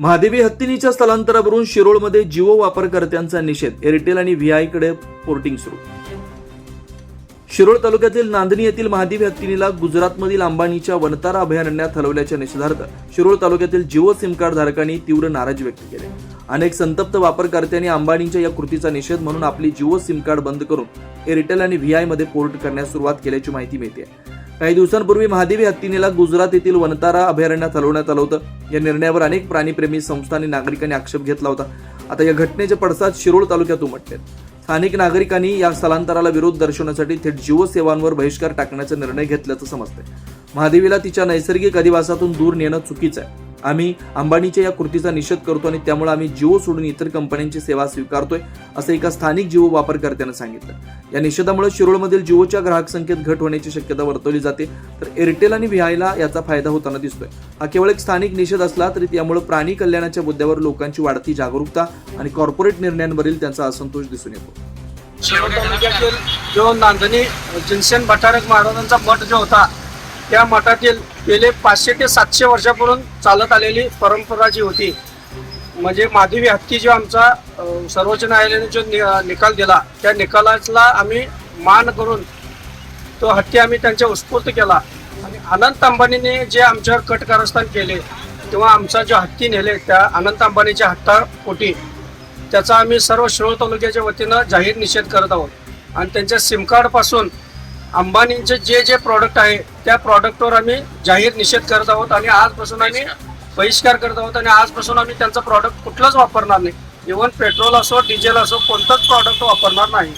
महादेवी हत्तीनीच्या स्थलांतरावरून शिरोळमध्ये जिओ वापरकर्त्यांचा निषेध. एअरटेल आणि व्हीआयकडे पोर्टिंग सुरू. शिरोळ तालुक्यातील नांदणी येथील महादेवी हत्तीनीला गुजरातमधील अंबानीच्या वनतारा अभयारण्यात हलवल्याच्या निषेधार्थ शिरोळ तालुक्यातील जिओ सिम कार्ड धारकांनी तीव्र नाराजी व्यक्त केली. अनेक संतप्त वापरकर्त्यांनी अंबानीच्या या कृतीचा निषेध म्हणून आपली जिओ सिम कार्ड बंद करून एअरटेल आणि व्हीआयमध्ये पोर्ट करण्यास सुरुवात केल्याची माहिती मिळते काही दिवसांपूर्वी महादेवी हत्तीनेला गुजरात येथील वनतारा अभयारण्यात हलवण्यात आलं होतं. या निर्णयावर अनेक प्राणीप्रेमी संस्था आणि नागरिकांनी आक्षेप घेतला होता. आता या घटनेचे पडसाद शिरोळ तालुक्यात उमटले स्थानिक नागरिकांनी या स्थलांतराला विरोध दर्शवण्यासाठी थेट जिओ सेवांवर बहिष्कार टाकण्याचा निर्णय घेतल्याचं समजते महादेवीला तिच्या नैसर्गिक अधिवासातून दूर नेणं चुकीचं आहे. आम्ही अंबानीच्या या कृतीचा निषेध करतो आणि त्यामुळे आम्ही जिओ सोडून इतर कंपन्यांची सेवा स्वीकारतोय असं एका स्थानिक जिओ वापरकर्त्यानं सांगितलं. या निषेधामुळे शिरोळमधील जिओच्या ग्राहक संख्येत घट होण्याची शक्यता वर्तवली जाते तर एअरटेल आणि व्हीआयला याचा फायदा होताना दिसतोय. हा केवळ एक स्थानिक निषेध असला तरी त्यामुळे प्राणी कल्याणाच्या मुद्द्यावर लोकांची वाढती जागरूकता आणि कॉर्पोरेट निर्णयांवरील त्यांचा असंतोष दिसून येतो. शिरोळ तालुक्यातील जो नांदणी जिनसेन भटारक महाराजांचा मठ जो होता त्या मठातील गेले पाचशे ते सातशे वर्षापूर्वी चालत आलेली परंपरा जी होती म्हणजे माधवी हत्ती जो आमचा सर्वोच्च न्यायालयाने जो नि- निकाल दिला त्या निकालाला आम्ही मान करून तो हत्ती आम्ही त्यांच्या उत्स्फूर्त केला. आणि अनंत अंबानीने जे आमच्यावर कट कारस्थान केले तेव्हा आमचा जो हत्ती नेले त्या अनंत अंबानीच्या हत्तापोटी त्याचा आम्ही सर्व शिरोळ तालुक्याच्या वतीनं जाहीर निषेध करत आहोत. आणि त्यांच्या सिमकार्डपासून अंबानींचे जे जे प्रॉडक्ट आहे त्या प्रॉडक्टवर आम्ही जाहीर निषेध करत आहोत आणि आजपासून आम्ही बहिष्कार करत आहोत आणि आजपासून आम्ही त्यांचं प्रॉडक्ट कुठलंच वापरणार नाही. इव्हन पेट्रोल असो डिझेल असो कोणतंच प्रॉडक्ट वापरणार नाही.